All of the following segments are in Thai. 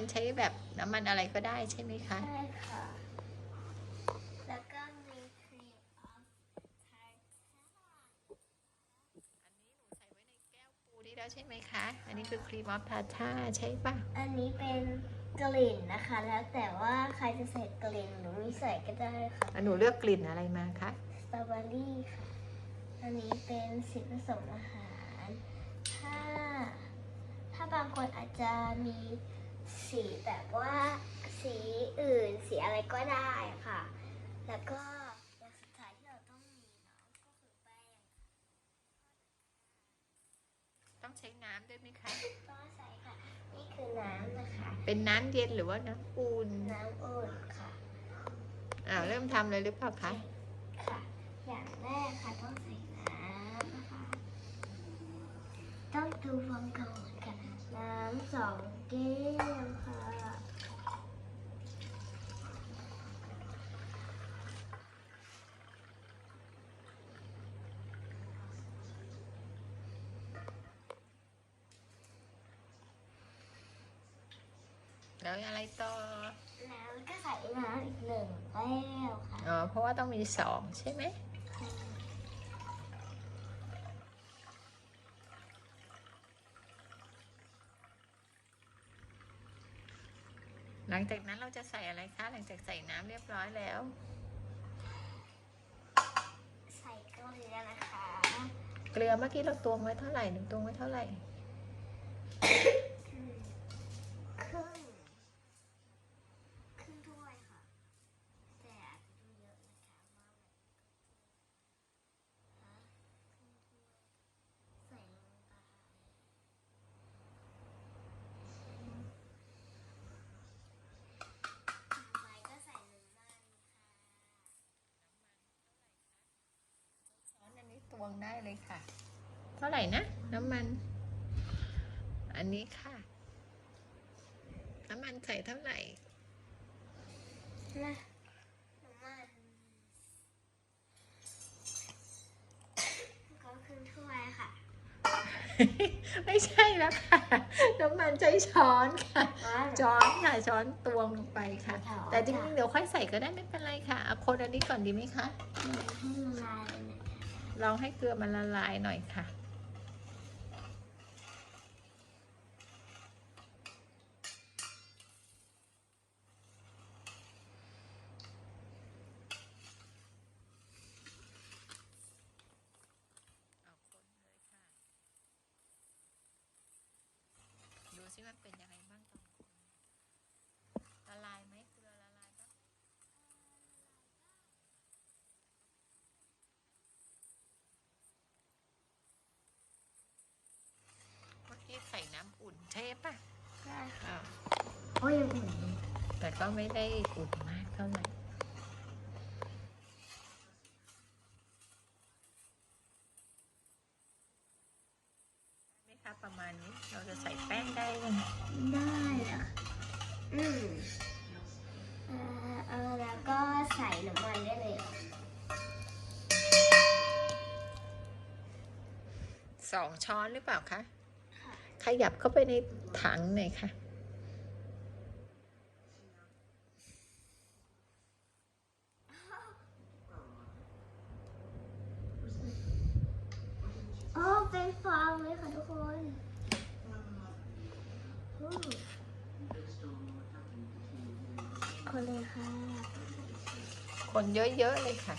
มันใช้แบบน้ำมันอะไรก็ได้ใช่ไหมคะ ใช่ค่ะ แล้วก็มีครีมออฟทาร์อันนี้หนูใส่ไว้ในแก้วปูนี่แล้วใช่ไหมคะ อันนี้คือครีมออฟทาท่าใช่ปะอันนี้เป็นกลิ่นนะคะ แล้วแต่ว่าใครจะใส่กลิ่นหรือไม่ใส่ก็ได้ค่ะอะหนูเลือกกลิ่นอะไรมาคะสตรอเบอรี่ค่ะ อันนี้เป็นสีผสมอาหาร ถ้า ถ้าบางคนอาจจะมี สีแบบว่าสีอื่นสีอะไรก็ได้ค่ะ แล้วก็อย่างสุดท้ายที่เราต้องมีเนาะก็คือแป้งต้องใช้น้ำด้วยไหมคะก็ใส่ค่ะ นี่คือน้ำนะคะ เป็นน้ำเย็นหรือว่าน้ำอุ่นน้ำอุ่นค่ะอ้าวเริ่มทำเลยหรือเปล่าคะค่ะ อย่างแรกค่ะต้องใส่น้ำนะคะ ต้องดูฟองก่อนค่ะน้ำสอง แก้วค่ะแล้วอะไรต่อ แล้วก็ใส่น้ำอีกหนึ่งแก้วค่ะ อ๋อ เพราะว่าต้องมีสองใช่ไหม หลังจากนั้นเราจะใส่อะไรคะ หลังจากใส่น้ำเรียบร้อยแล้ว ใส่เกลือนะคะ เกลือเมื่อกี้เราตวงไว้เท่าไหร่หนึ่งตวงไว้เท่าไหร่ ครึ่งครึ่งครึ่งถ้วยค่ะ แต่อาจจะดูเยอะนะคะว่ามันฮะครึ่งถ้วยใส่ลงไป ต่อไปก็ใส่น้ำมันค่ะ ช้อนอันนี้ต วงได้เลยค่ะ เท่าไหร่นะ น้ำมัน อันนี้ค่ะ น้ำมันใส่เท่าไหร่นะน้ำมันก็ครึ่งถ้วยค่ะ ไม่ใช่แล้วค่ะ น้ำมันใช้ช้อนค่ะ ช้อนค่ะ ช้อนตวงลงไปค่ะ แต่จริงๆเดี๋ยวค่อยใส่ก็ได้ไม่เป็นไรค่ะเอาคนอันนี้ก่อนดีไหมคะให้ละลาย เลยนะคะลองให้เกลือมันละลายหน่อยค่ะเอาคนเลยค่ะดูซิว่าเป็นยังไงบ้างตอนคนละลายไหมเกลือละลายบ้างเมื่อกี้ใส่น้ำ อุ่นใช่ปะได้ค่ะอ้าวโอ้ยยังอุ่นอยู่แต่ก็ไม่ได้อุ่นมากเท่าไหร่ไหมคะประมาณนี้เราจะใส่แป้งได้ยังได้อะอืมเอ่อเออแล้วก็ใส่น้ำมันได้เลยเหรอสองช้อนหรือเปล่าคะค่ะ ขยับเข้าไปในถังหน่อยค่ะ โอ้เป็นฟองเลยค่ะทุกคนอืมคนเลยค่ะ คนเยอะๆเลยค่ะ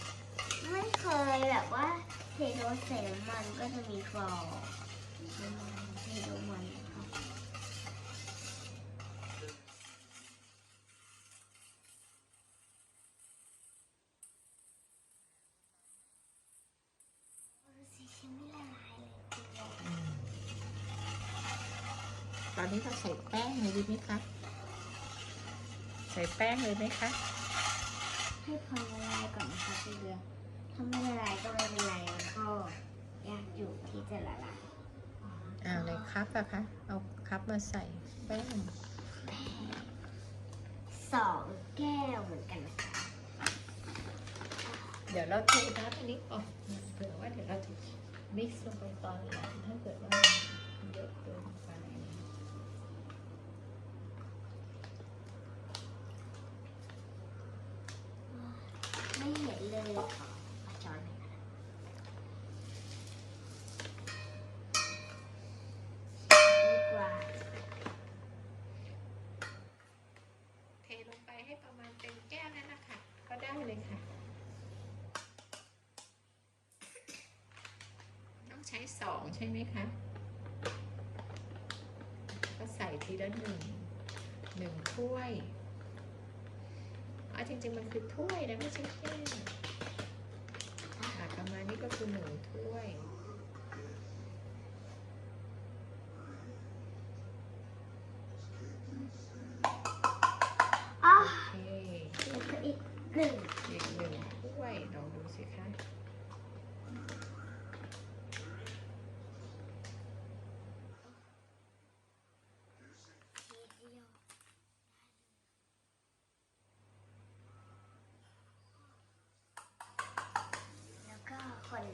ไม่เคยแบบว่าเทโดนใส่น้ำมันก็จะมีฟองน้ำมันเทโดมันค่ะโอ้สีฉันไม่ละลายเลยจริงๆ ตอนนี้เราใส่แป้งเลยดีไหมคะ ใส่แป้งเลยไหมคะให้พอละลายก่อนนะคะพี่เรือถ้าไม่ละลายก็ไม่เป็นไรมันก็ยากอยู่ที่จะละลายอ่าเลยครับอะคะ เอาครับมาใส่แป้งสองแก้วเหมือนกันนะคะ เดี๋ยวเราเทน้ำอันนี้ออกเผื่อว่าเดี๋ยวเราจะมิกซ์ลงไปตอนหลังถ้าเกิดว่ามันเยอะเกินไป ไม่เห็นเลยขอเอาช้อนหน่อยนะดีกว่า เทลงไปให้ประมาณเต็มแก้วนั่นนะคะ ก็ได้เลยค่ะ ต้อง ใช้สองใช่ไหมคะก็ใส่ทีละหนึ่งหนึ่งถ้วยอ๋อจริงๆมันคือถ้วยนะไม่ใช่แก้วอ่ประมาณนี้ก็คือหนึ่งถ้วย อ๋อ โอเค แล้วก็อีกหนึ่ง อีกหนึ่งถ้วยลองดูสิคะ ทีเดียวแล้วก็คน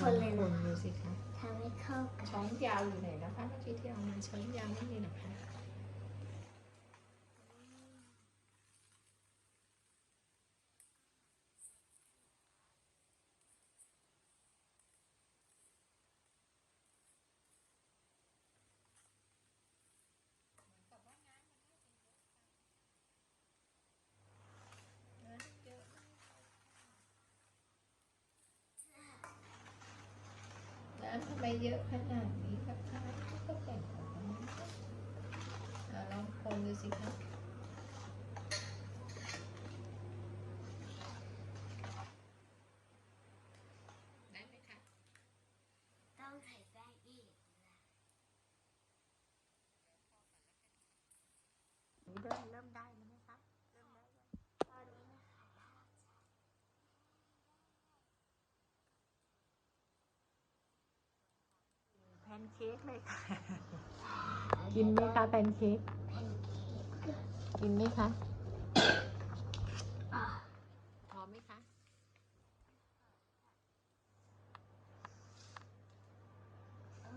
คนเลยคนะนดูสิคะทำให้เข้ากันช้อนยาวอยู่ไหนนะคะเมื่อกี้ที่เอามาช้อนยาวไม่มีนะคะ ทำไมเยอะขนาดนี้ครับคะก็แบ่งออกมาเอาลองคนดูสิคะได้ไหมคะ ต้องใส่แป้งอีกนะ นี่เริ่มเริ่มได้แล้วไหมคะเริ่มได้แล้ว ตอนนี้นะคะ แพนเค้กเลยค่ะ กินไหมคะแพนเค้ก กินไหมคะ พอไหมคะ โอ้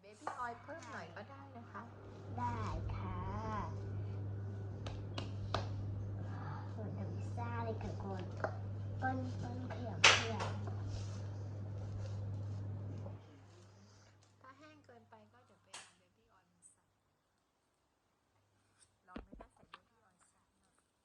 เบบี้ออยล์เพิ่มหน่อยก็ได้นะคะ ได้ค่ะส่วนทำพิซซ่าเลยค่ะคนก้นก้นเขียวเขียว ถ้าแห้งเกินไปก็เดี๋ยวไปเอาเบบี้ออยล์มาใส่ลองไหมคะใส่เบบี้ออยล์ใส่หน่อย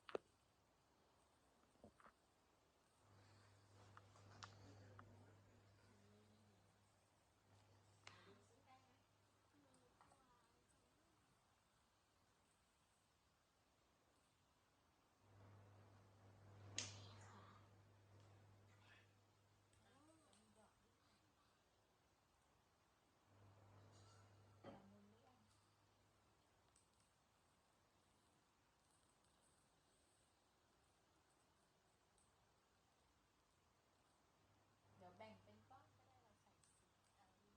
เดี๋ยวแบ่งเป็นก้อนก็ได้เราใส่สี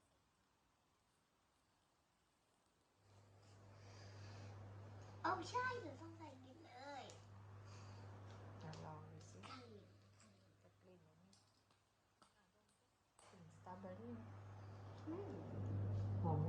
เอาดีใส่ โอ้ใช่หนูต้องใส่กินเลยอะลองดูสิไข่จะกลิ่นไหมกลิ่นสตรอเบอรี่ไหมหอมไหม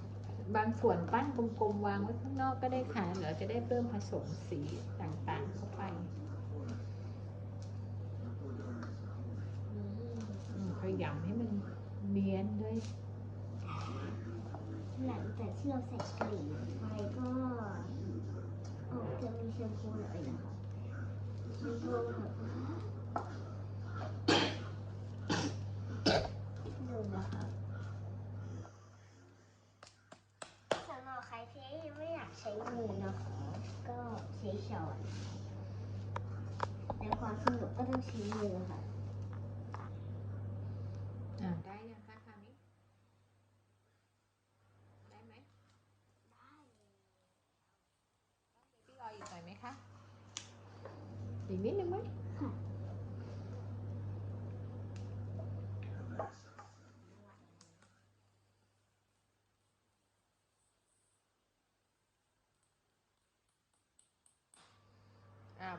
บางส่วนปั้นกลมๆวางไว้ข้างนอกก็ได้ค่ะเดี๋ยวจะได้เพิ่มผสมสีต่างๆเข้าไปขยำให้มันเนียนด้วย หลังจากที่เราใส่กลิ่นไปก็ออกจะมีแชมพูหน่อยนะคะแชมพูแบบดูนะคะสำหรับใครที่ไม่อยากใช้มือนะคะ ก็ใช้ช้อนในความสนุกก็ ต้องใช้มือค่ะอ่าได้ยังคะคราวนี้ ได้ไหมพี่ออยอีกหน่อยไหมคะอีกนิดนึงไหมค่ะ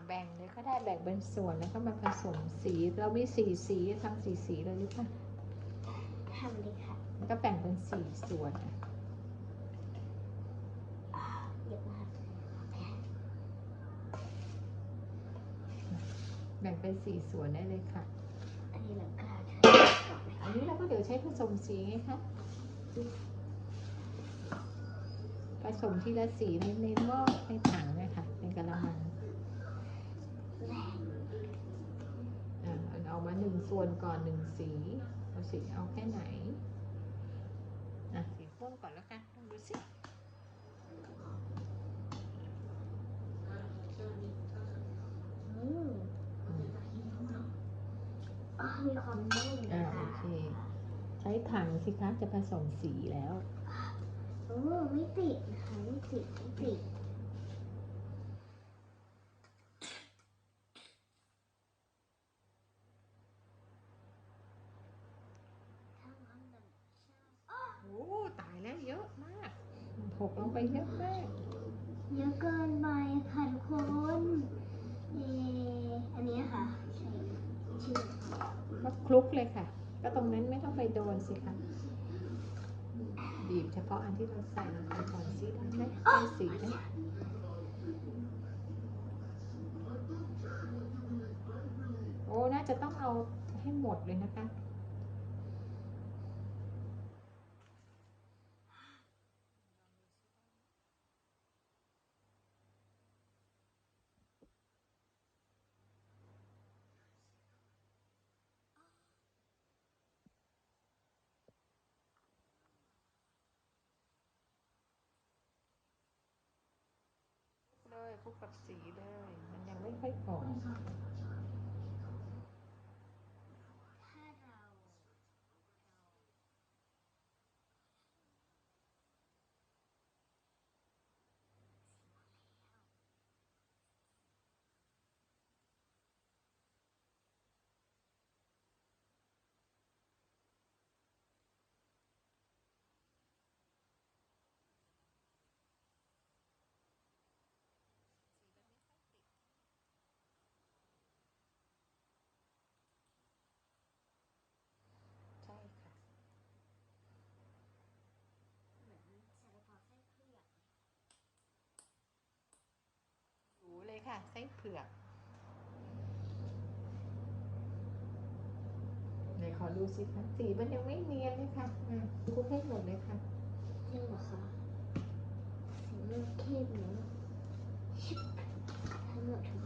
แบ่งเลยก็ได้แบ่งเป็นส่วนแล้วก็มาผสมสีเรามีสีสีทำสีสีเลยหรือเปล่าทำเลยค่ะแล้วก็แบ่งเป็นสี่ส่วนอะเดี๋ยวนะคะแบ่งเป็นสี่ส่วนได้เลยค่ะ อันนี้เราก็ทำก่อนนะอันนี้เราก็เดี๋ยวใช้ผสมสีไงคะผสมทีละสีในในหม้อในถังนะคะในกระมังแรง อ่าเอามาหนึ่งส่วนก่อนหนึ่งสีเอาสีเอาแค่ไหนอะสีม่วงก่อนแล้วกันลองดูสิอืมอ๋อมีความนุ่มอ่านะโอคะเค ใช้ถังสิคะจะผสมสีแล้ว โอ้ไม่ติดนะคะไม่ติดไม่ติดทำอันนั้นใช่ โอ้ตายแล้วเยอะมากหกลงไป เยอะมากเยอะเกินไปค่ะทุกคนเออันนี้ค่ะใช่ชื่อค่ะก็คลุกเลยค่ะ ก็ตรงนั้นไม่ต้องไปโดนสิคะบีบเฉพาะอันที่เราใส่ลงไปก่อนสิได้ไหมได้สีไหมโอ้ น่าจะต้องเอาให้หมดเลยนะคะ เลยคลุกกับสีเลย มันยังไม่ค่อยออก ถ้าเรา ใช่ค่ะ เหมือนซาลาเปาไส้เผือก รู้เลย ค่ะ ไส้เผือกไหนขอดูสิคะสีมันยังไม่เนียนเลยค่ะอะคลุกให้หมดเลยค่ะจริงเหรอคะสีเลือดเข้มเนาะทั้งหมดทุก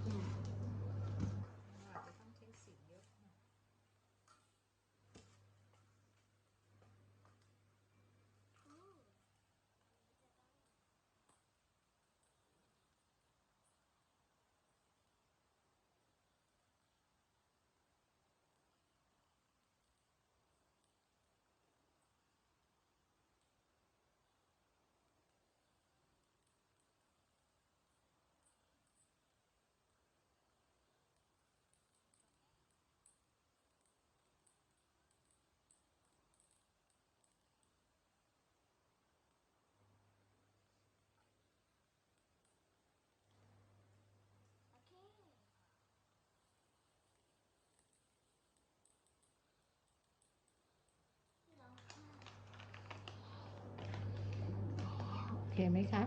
เคไหมคะ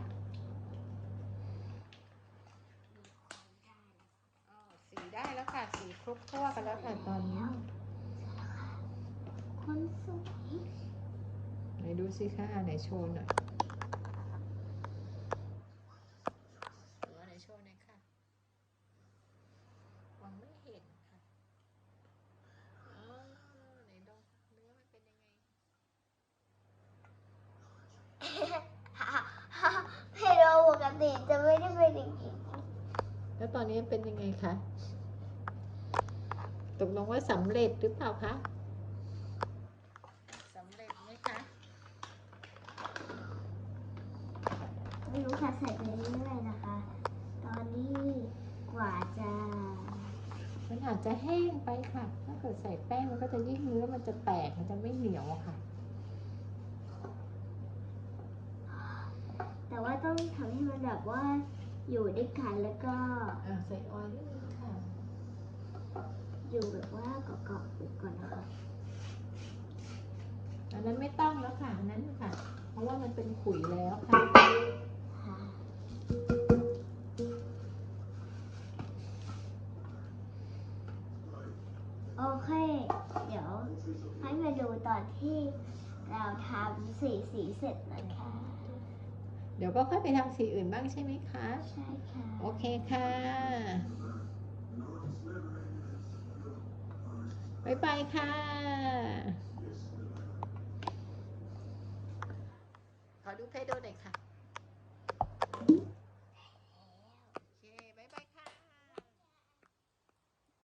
อ๋อสีได้แล้วค่ะ สีคลุกทั่วกันแล้วค่ะตอนนี้ คนสวยไหนดูสิคะไหนโชว์หน่อยตัวไหนโชว์หน่อยค่ะมองไม่เห็นค่ะอ๋อไหนดูเนื้อมันเป็นยังไง เพโลปก ติจะไม่ได้เป็นอย่างนี้แล้วตอนนี้เป็นยังไงคะตกลงว่าสำเร็จหรือเปล่าคะสำเร็จไหมคะไม่รู้ค่ะใส่ไปเรื่อยๆนะคะ ตอนนี้กว่าจะมันอาจจะแห้งไปค่ะ ถ้าเกิดใส่แป้งมันก็จะยิ่งเนื้อมันจะแตกมันจะไม่เหนียวอะค่ะ แต่ว่าต้องทำให้มัน แบบว่าอยู่ด้วยกันแล้วก็อ่าใส่ออยล์นิดนึงค่ะอยู่แบบว่าเกาะๆอยู่ก่อนนะคะอันนั้นไม่ต้องแล้วค่ะอันนั้นค่ะ เพราะว่ามันเป็นขุยแล้วค่ะ ค่ะโอเค เดี๋ยวให้มาดูตอนที่เราทำสีสีเสร็จนะคะ เดี๋ยวก็ค่อยไปทำสีอื่นบ้างใช่ไหมคะ ใช่ค่ะ โอเคค่ะบายบายค่ะ ขอดูเพจโดหน่อยค่ะ